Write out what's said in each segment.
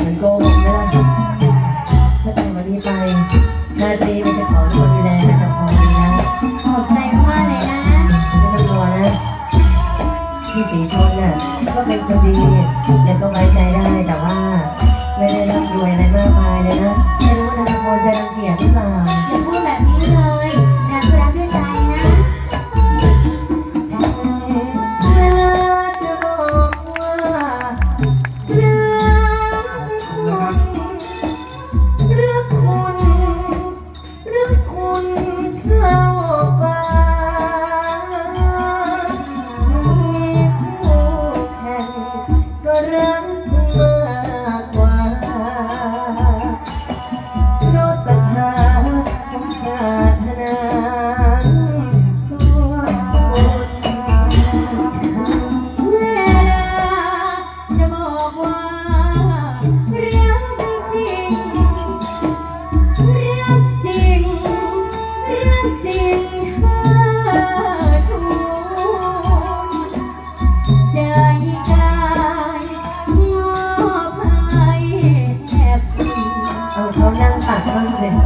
เหมือนโกหกไม่ได้ถ้าแต่งวันนี้ไปชาตรีมันจะขอให้คนดูแลนะจะขอดีนะขอบใจมากเลยนะไม่ต้องรอนะพี่สีชนน่ะก็เป็นคนดีอย่าต้องไป มันสิ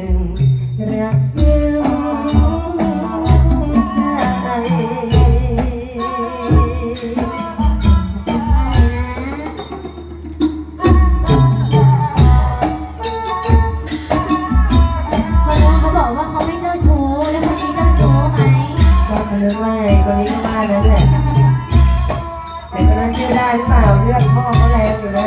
รักเสียเขาบอกว่าเขาไม่เจ้ชู้ แล้วคนนี้เจ้ชู้ไหมก็ไม่รู้ว่คนนี้ก็บ้านนั้นแหละแต่คนนั้นเชื่อได้หรือเปล่าเลือดพ่อเขาแรงอยู่นะ